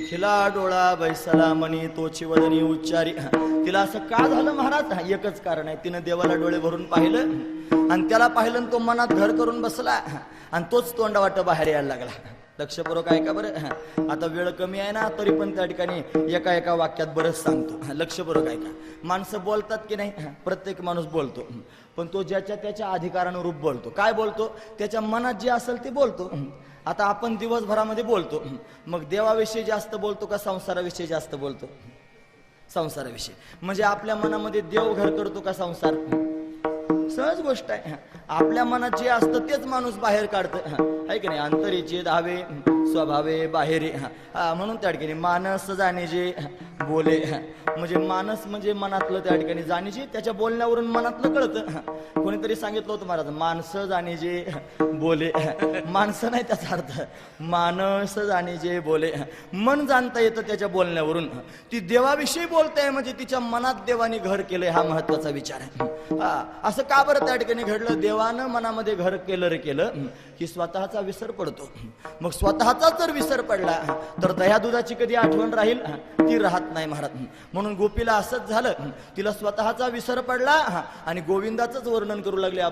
हिला डोळा बैसला मणी तोची वदनी उच्चारी. तिला असं का झालं महाराज? एकच कारण आहे. तिनं देवाला डोळे भरून पाहिलं आणि त्याला पाहिलं तो मनात घर करून बसला आणि तोच तोंडा वाट बाहेर यायला लागला. लक्षपूर्वक आहे का बरं? आता वेळ कमी आहे ना तरी पण त्या ठिकाणी एका एका वाक्यात बरंच सांगतो. लक्षपूर्वक आहे का माणसं बोलतात की नाही? प्रत्येक माणूस बोलतो. पण तो ज्याच्या त्याच्या अधिकारानुरूप बोलतो. काय बोलतो? त्याच्या मनात जे असेल ते बोलतो. आता आपण दिवसभरामध्ये बोलतो. मग देवाविषयी जास्त बोलतो का संसाराविषयी जास्त बोलतो? संसाराविषयी. म्हणजे आपल्या मनामध्ये देव घर करतो का संसार? सहज गोष्ट आहे. आपल्या मनात जे असतं तेच माणूस बाहेर काढतं. आहे की नाही? अंतरीचे धावे. स्वभावे बाहेरे हा, म्हणून त्या ठिकाणी मानस जाणीजे. बोले. म्हणजे मानस म्हणजे मनातलं त्या ठिकाणी जाणीजे त्याच्या बोलण्यावरून मनातलं कळतं. कोणीतरी सांगितलं होतं महाराज माणसं जाणीजे. बोले. माणसं नाही त्याचा अर्थ. मानस जाणे जे बोले. मन जाणता येतं त्याच्या बोलण्यावरून. ती देवाविषयी बोलते म्हणजे तिच्या मनात देवाने घर केलंय हा महत्त्वाचा विचार आहे. हा असं का बरं त्या ठिकाणी घडलं? देवानं मनामध्ये घर केलं रे केलं. की स्वतःचा विसर पडतो. मग स्वतःचा जर विसर पडला तर दह्या दुधाची कधी आठवण राहील? ती राहत नाही महाराज. म्हणून गोपीला असंच झालं. तिला स्वतःचा विसर पडला आणि गोविंदाचंच वर्णन करू लागले.